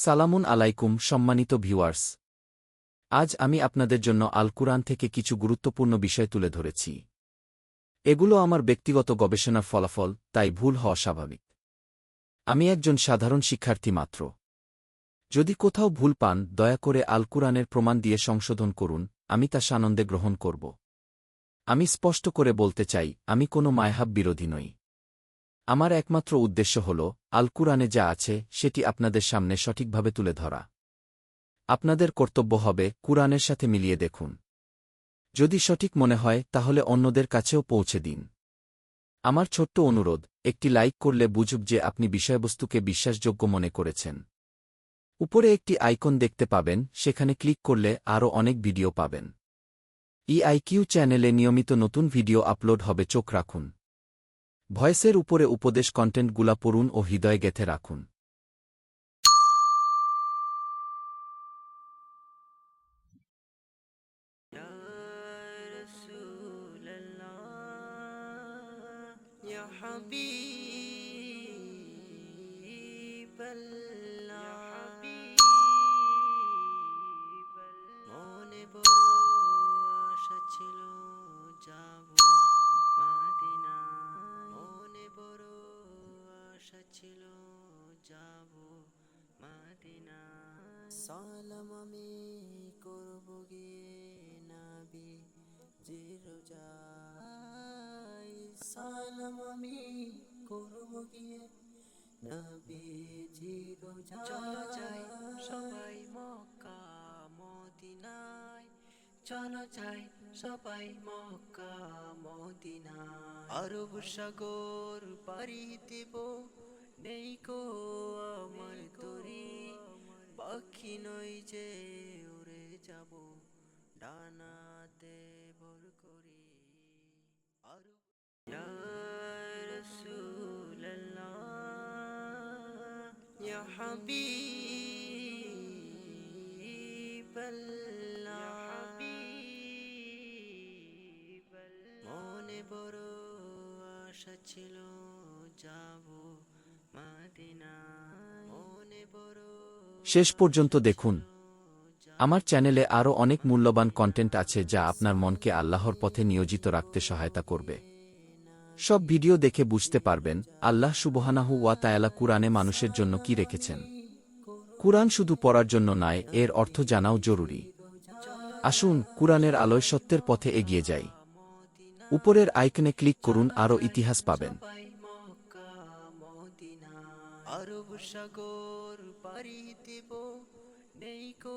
সালামুন আলাইকুম, সম্মানিত ভিউয়ার্স। আজ আমি আপনাদের জন্য আল কুরআন থেকে কিছু গুরুত্বপূর্ণ বিষয় তুলে ধরেছি। এগুলো আমার ব্যক্তিগত গবেষণার ফলাফল, তাই ভুল হওয়া স্বাভাবিক। আমি একজন সাধারণ শিক্ষার্থী মাত্র। যদি কোথাও ভুল পান, দয়া করে আল কুরআনের প্রমাণ দিয়ে সংশোধন করুন, আমি তা সানন্দে গ্রহণ করব। আমি স্পষ্ট করে বলতে চাই, আমি কোনো মায়হাব বিরোধী নই। আমার একমাত্র উদ্দেশ্য হল আল কুরআনে যা আছে, সেটি আপনাদের সামনে সঠিকভাবে তুলে ধরা। আপনাদের কর্তব্য হবে, কুরআনের সাথে মিলিয়ে দেখুন। যদি সঠিক মনে হয়, তাহলে অন্যদের কাছেও পৌঁছে দিন। আমার ছোট্ট অনুরোধ, একটি লাইক করলে বুঝুক যে আপনি বিষয়বস্তুকে বিশ্বাসযোগ্য মনে করেছেন। উপরে একটি আইকন দেখতে পাবেন, সেখানে ক্লিক করলে আরও অনেক ভিডিও পাবেন। ইআইকিউ চ্যানেলে নিয়মিত নতুন ভিডিও আপলোড হবে, চোখ রাখুন। ভয়েসের উপরে উপদেশ কন্টেন্টগুলা পড়ুন ও হৃদয় গেথে রাখুন يا رسول الله يا حبيب الله সালাম আমি করব গিয়ে নাবি জিরোজাই সালাম আমি করব গিয়ে নবী জিরোজাই চলো যাই সবাই মক্কা মদিনায়। চলো যাই সবাই মক্কা মদিনায়। আরব সাগর পাড়ি দেব নেই কো আমার তরি পাখি নই যে উড়ে যাব ডানাতে ভর করি। ইয়া রাসূলুল্লাহ ইয়া মনে বড় আশা ছিল যাব মাদিনা মনে বড় শেষ পর্যন্ত দেখুন। আমার চ্যানেলে আরও অনেক মূল্যবান কন্টেন্ট আছে যা আপনার মনকে আল্লাহর পথে নিয়োজিত রাখতে সহায়তা করবে। সব ভিডিও দেখে বুঝতে পারবেন আল্লাহ সুবহানাহু ওয়া তায়ালা কুরআনে মানুষের জন্য কি রেখেছেন। কুরআন শুধু পড়ার জন্য নয়, এর অর্থ জানাও জরুরি। আসুন কুরআনের আলোয় সত্যের পথে এগিয়ে যাই। উপরের আইকনে ক্লিক করুন, আরও ইতিহাস পাবেন। সাগর পাড়ি দেব। নেই কো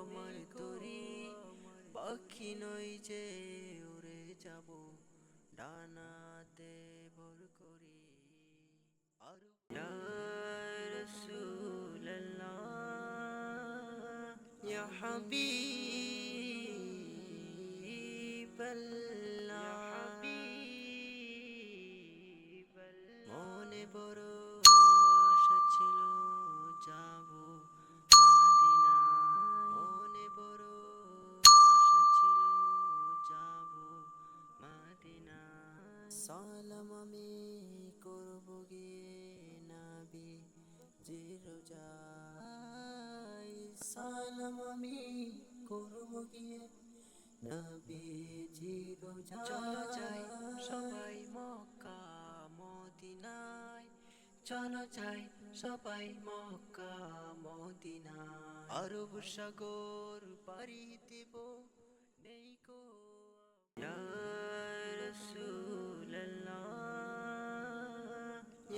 আমার তরি পাখি নই যে উড়ে যাব। ডানাতে ভর করি। আরব ইয়া রাসূলুল্লাহ আমি করব গিয়ে নাবি জিরোজাই সালাম আমি করব গিয়ে নবী জিরোজাই চলো যাই সবাই মক্কা মদিনায়। চলো যাই সবাই মক্কা মদিনায়। আরব সাগর পাড়ি দেব নেই কো ইয়া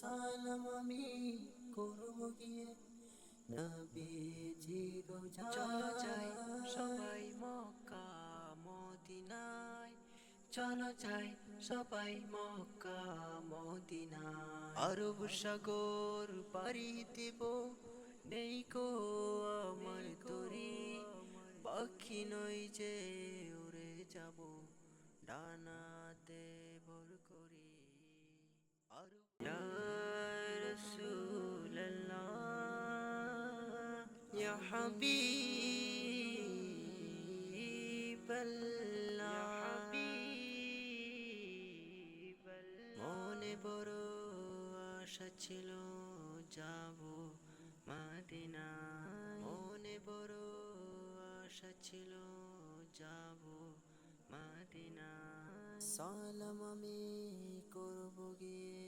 সালাম আমি করব গিয়ে। নবী জিরোজাই চলো যাই সবাই মক্কা, মদিনায়। চলো যাই সবাই মক্কা মদিনা আরব সাগর পাড়ি দেব। নেই কো পাখি নই যে উড়ে যাব। ডানাতে আর ইয়া রাসূলুল্লাহ ইয়া হাবিবাল্লাহ মনে বড় আশা ছিল যাব মাদিনা মনে বড় আশা ছিল যাব মাদিনা সালাম আমি করব গিয়ে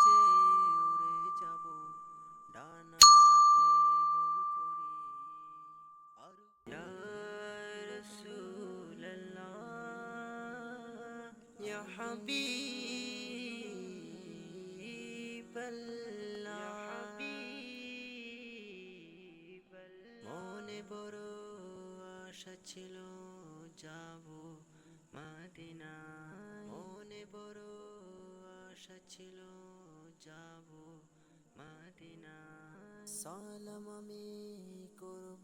হাবিবাল্লাহ মনে বড় আশা ছিল যাব মাদিনা মনে বড় আশা ছিল যাব মাদিনা সালাম আমি করব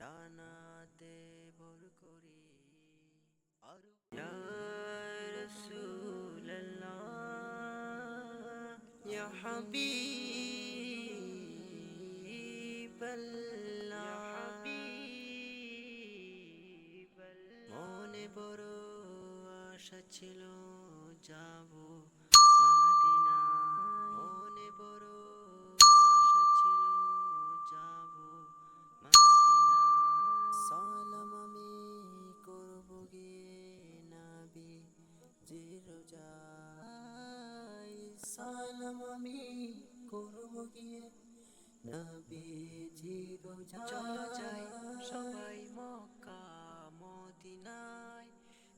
ডানাতে ভর করি। হাবিবাল্লাহ। মনে বড় আশা ছিল যাব সালাম আমি করব গিয়ে নবী রোজা। চলো যাই সবাই মক্কা, মদিনায়।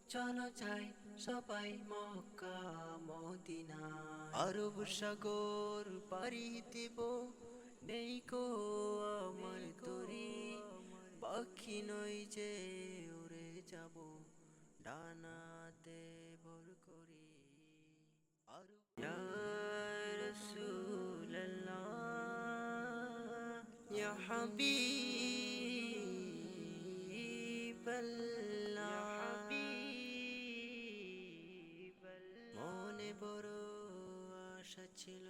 চলো যাই সবাই মক্কা, মদিনায়। আরব সাগর পাড়ি দেব। নেই কো আমার তরি পাখি নই যে উড়ে যাব। ডানাতে حبيب الله মনে বড় আশা ছিল।